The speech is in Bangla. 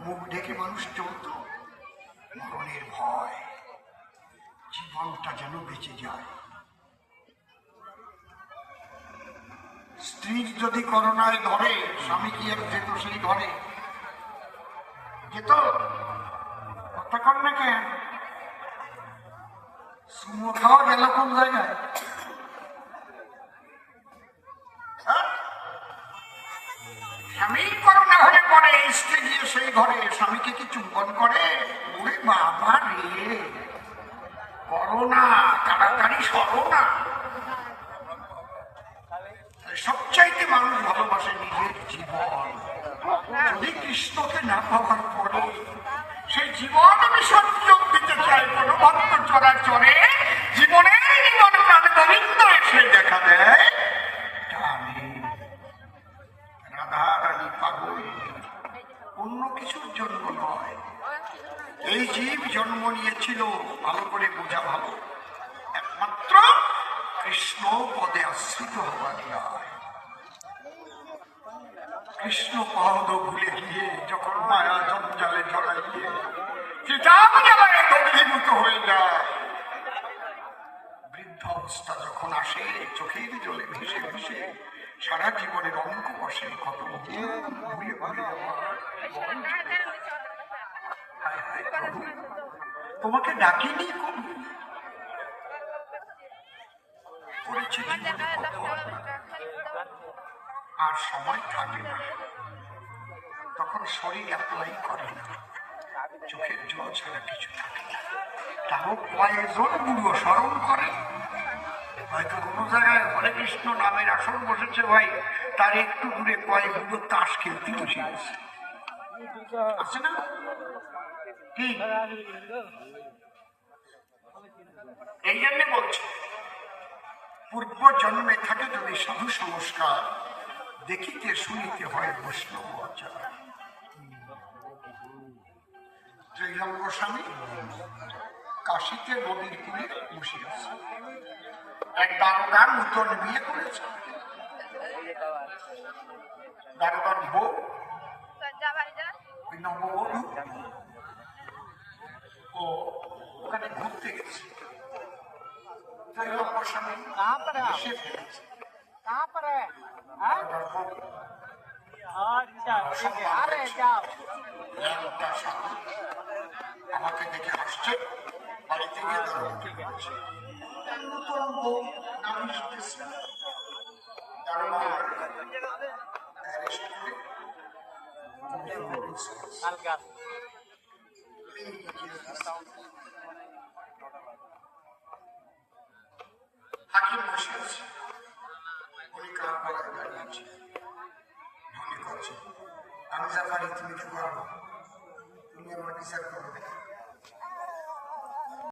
মুখ ঢেকে মানুষ চলত মরণের ভয়। জীবনটা যেন বেঁচে যায়। স্ত্রীর যদি করোনায় ধরে, স্বামী কি আর যেত সেই ঘরে যেত কথা কর না কেন? সুমো খাওয়া গেল কোন জায়গায়? হ্যাঁ? স্বামী হলে পরে স্ত্রী গিয়ে সেই ঘরে। স্বামীকে কি চুম্বন করে? ওরে বাবা রে! করোনা, তাড়াতাড়ি সরো সবচাইতে মানুষ ভালোবাসে নিজের জীবন। যদি কৃষ্ণকে না পাওয়ার পরে সেই জীবন আমি সংযোগ দিতে চাই কোনো ভক্ত চরাচরে জীবনের জীবন প্রাণ গোবিন্দ এসে দেখা দেয় টানে। রাধা রানী পাগল অন্য কিছুর জন্য নয় এই জীব জন্ম নিয়েছিল ভালো করে বোঝা ভালো একমাত্র কৃষ্ণ পদে আশ্রিত হওয়া নয় কৃষ্ণ পদ ভুলে গিয়ে যখন মায়া জঞ্জালে জড়াই গিয়ে চিতাম জ্বালায় দগ্ধীভূত হয়ে যায়। বৃদ্ধ অবস্থা যখন আসে, চোখের জলে ভেসে ভেসে সারা জীবনের অঙ্ক বসে, কত ভুলে ভুলে যাওয়া। তোমাকে ডাকিনি। আর সময় থাকে না। তখন শরীর অ্যাপ্লাই করে না। চোখের জল ছাড়া কিছু থাকে না। তাও কয়েকজন বুড়ো স্মরণ করে। হয়তো কোনো জায়গায় হরে কৃষ্ণ নামের আসন বসেছে ভাই, তার একটু দূরে কয়েক বুড়ো তাস খেলতে বসে গেছে আছে না কি এই জন্যে বলছি পূর্ব জন্মে থাকে যদি সাধু সংস্কার দেখিতে শুনিতে হয় বৈষ্ণব আচার ত্রিলঙ্গ গোস্বামী কাশিতে নদীর কূলে বসে আছে এক দারোগার নূতন বিয়ে করেছে দারোগার বউ নববধূ ও ওখানে ঘুরতে গেছে ত্রিলঙ্গ গোস্বামী कहाँ पर है आप? এসে ফেলেছে कहाँ पर है हाँ? দারোগার বউ अच्छा ठीक है आ रहे हैं क्या आप ল্যাংটা সাধু আমাকে দেখে হাসছে বাড়িতে গিয়ে দারোগাকে বলছে নতুন বউ নালিশ দিয়েছে দারোগা হাকিম বসে আছে। উনি কার গলায় দাঁড়িয়ে আছে? মনে করছে। আমি যা পারি তুমি তো পারব তুমি আমার বিচার করবে